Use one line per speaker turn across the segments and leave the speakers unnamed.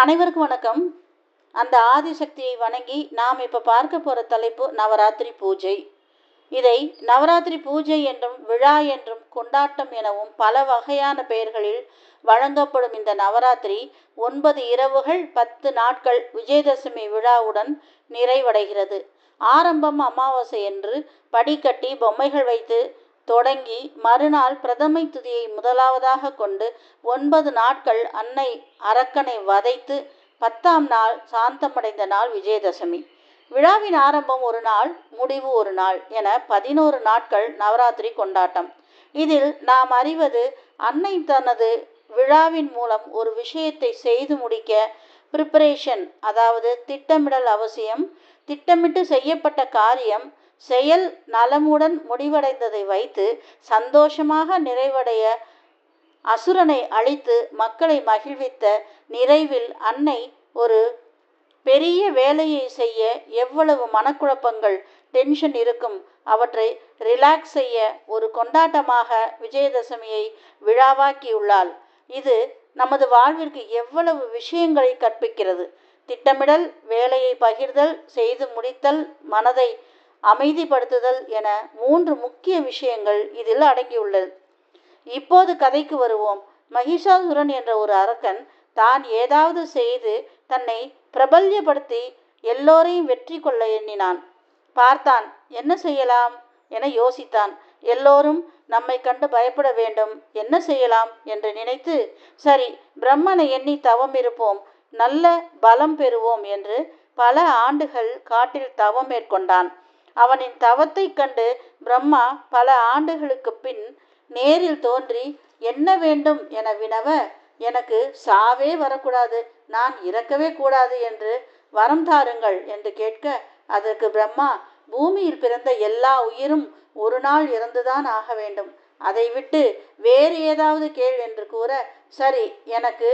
அனைவருக்கும் வணக்கம். அந்த ஆதிசக்தியை வணங்கி நாம் இப்போ பார்க்க போகிற தலைப்பு நவராத்திரி பூஜை. இதை நவராத்திரி பூஜை என்றும் விழா என்றும் கொண்டாட்டம் எனவும் பல வகையான பெயர்களில் வழங்கப்படும் இந்த நவராத்திரி ஒன்பது இரவுகள் பத்து நாட்கள் விஜயதசமி விழாவுடன் நிறைவடைகிறது. ஆரம்பம் அமாவாசை என்று படிக்கட்டி பொம்மைகள் வைத்து தொடங்கி மறுநாள் பிரதமை துதியை முதலாவதாக கொண்டு ஒன்பது நாட்கள் அன்னை அரக்கனை வதைத்து பத்தாம் நாள் சாந்தமடைந்த நாள் விஜயதசமி. விழாவின் ஆரம்பம் ஒரு நாள் முடிவு ஒரு நாள் என பதினோரு நாட்கள் நவராத்திரி கொண்டாட்டம். இதில் நாம் அறிவது அன்னை தனது விழாவின் மூலம் ஒரு விஷயத்தை செய்து முடிக்க ப்ரிப்பரேஷன் அதாவது திட்டமிடல் அவசியம் திட்டமிட்டு செய்யப்பட்ட காரியம் செயல் நலமுடன் முடிவடைந்ததை வைத்து சந்தோஷமாக நிறைவடைய அசுரனை அழித்து மக்களை மகிழ்வித்த நிறைவில் அன்னை ஒரு பெரிய வேலையை செய்ய எவ்வளவு மனக்குழப்பங்கள் டென்ஷன் இருக்கும். அவற்றை ரிலாக்ஸ் செய்ய ஒரு கொண்டாட்டமாக விஜயதசமியை விழாவாக்கியுள்ளாள். இது நமது வாழ்விற்கு எவ்வளவு விஷயங்களை கற்பிக்கிறது. திட்டமிடல் வேலையை பகிர்தல் செய்து முடித்தல் மனதை அமைதிப்படுத்துதல் என மூன்று முக்கிய விஷயங்கள் இதில் அடங்கியுள்ளது. இப்போது கதைக்கு வருவோம். மகிஷாசுரன் என்ற ஒரு அரக்கன் தான் ஏதாவது செய்து தன்னை பிரபல்யப்படுத்தி எல்லோரையும் வெற்றி கொள்ள எண்ணினான். பார்த்தான் என்ன செய்யலாம்? என யோசித்தான். எல்லோரும் நம்மை கண்டு பயப்பட வேண்டும். என்ன செய்யலாம்? என்று நினைத்து சரி பிரம்மனை எண்ணி தவம் இருப்போம். நல்ல பலம் பெறுவோம் என்று பல ஆண்டுகள் காட்டில் தவம் மேற்கொண்டான். அவனின் தவத்தை கண்டு பிரம்மா பல ஆண்டுகளுக்கு பின் நேரில் தோன்றி என்ன வேண்டும் என வினவ எனக்கு சாவே வரக்கூடாது நான் இறக்கவே கூடாது என்று வரம் தாருங்கள் என்று கேட்க அதற்கு பிரம்மா பூமியில் பிறந்த எல்லா உயிரும் ஒரு நாள் இறந்துதான் ஆக வேண்டும். அதை விட்டு வேறு ஏதாவது கேள் என்று கூற சரி எனக்கு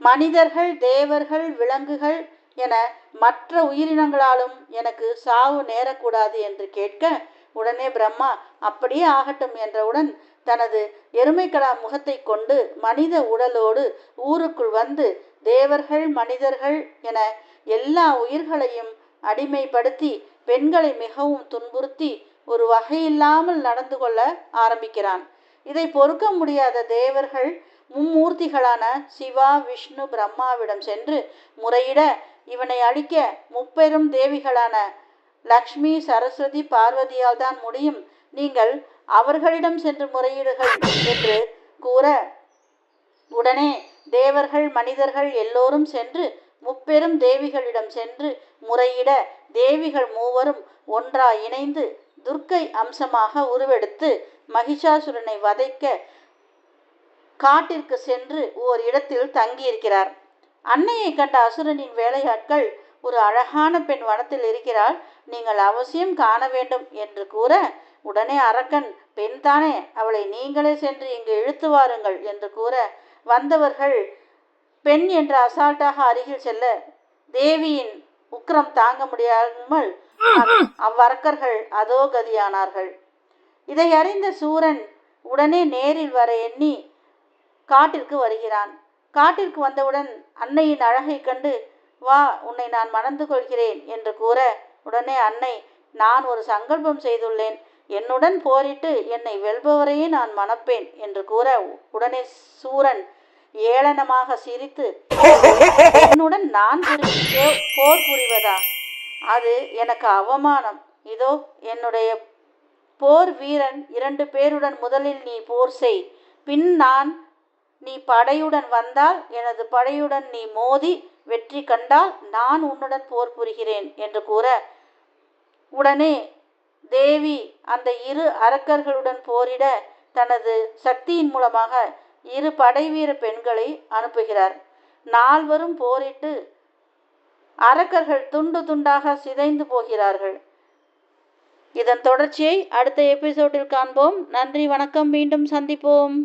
மனிதர்கள் தேவர்கள் விலங்குகள் என மற்ற உயிரினங்களாலும் எனக்கு சாவு நேரக்கூடாது என்று கேட்க உடனே பிரம்மா அப்படியே ஆகட்டும் என்றவுடன் தனது எருமைக்கடா முகத்தை கொண்டு மனித உடலோடு ஊருக்குள் வந்து தேவர்கள் மனிதர்கள் என எல்லா உயிர்களையும் அடிமைப்படுத்தி பெண்களை மிகவும் துன்புறுத்தி ஒரு வகையில்லாமல் நடந்து கொள்ள ஆரம்பிக்கிறான். இதை பொறுக்க முடியாத தேவர்கள் மும்மூர்த்திகளான சிவா விஷ்ணு பிரம்மாவிடம் சென்று முறையிட இவனை அழிக்க முப்பெரும் தேவிகளான லக்ஷ்மி சரஸ்வதி பார்வதியால் தான் முடியும். நீங்கள் அவர்களிடம் சென்று முறையீடுகள் என்று கூற உடனே தேவர்கள் மனிதர்கள் எல்லோரும் சென்று முப்பெரும் தேவிகளிடம் சென்று முறையிட தேவிகள் மூவரும் ஒன்றா இணைந்து துர்க்கை அம்சமாக உருவெடுத்து மகிஷாசுரனை வதைக்க காட்டிற்கு சென்று ஓர் இடத்தில் தங்கியிருக்கிறார். அன்னையை கண்ட அசுரனின் வேலையாட்கள் ஒரு அழகான பெண் வனத்தில் இருக்கிறாள். நீங்கள் அவசியம் காண வேண்டும் என்று கூற உடனே அரக்கன் பெண் தானே அவளை நீங்களே சென்று இங்கு இழுத்து வாருங்கள் என்று கூற வந்தவர்கள் பெண் என்று அசால்ட்டாக அருகில் செல்ல தேவியின் உக்கிரம் தாங்க முடியாமல் அவ்வரக்கர்கள் அதோ கதியானார்கள். இதை அறிந்த சூரன் உடனே நேரில் வர எண்ணி காட்டிற்கு வருகிறான். காட்டிற்கு வந்தவுடன் அன்னையின் அழகை கண்டு வா உன்னை நான் மணந்து கொள்கிறேன் என்று கூற உடனே அன்னை நான் ஒரு சங்கல்பம் செய்துள்ளேன். என்னுடன் போரிட்டு என்னை வெல்பவரையே நான் மணப்பேன் என்று கூற உடனே சூரன் ஏளனமாக சிரித்து என்னுடன் நான் போர் புரிவதா? அது எனக்கு அவமானம். இதோ என்னுடைய போர் வீரன் இரண்டு பேருடன் முதலில் நீ போர் செய். பின் நான் நீ படையுடன் வந்தால் எனது படையுடன் நீ மோதி வெற்றி கண்டால் நான் உன்னுடன் போர் புரிகிறேன் என்று கூற உடனே தேவி அந்த இரு அரக்கர்களுடன் போரிட தனது சக்தியின் மூலமாக இரு படைவீர பெண்களை அனுப்புகிறார். நால்வரும் போரிட்டு அரக்கர்கள் துண்டு துண்டாக சிதைந்து போகிறார்கள். இதன் தொடர்ச்சியை அடுத்த எபிசோடில் காண்போம். நன்றி வணக்கம். மீண்டும் சந்திப்போம்.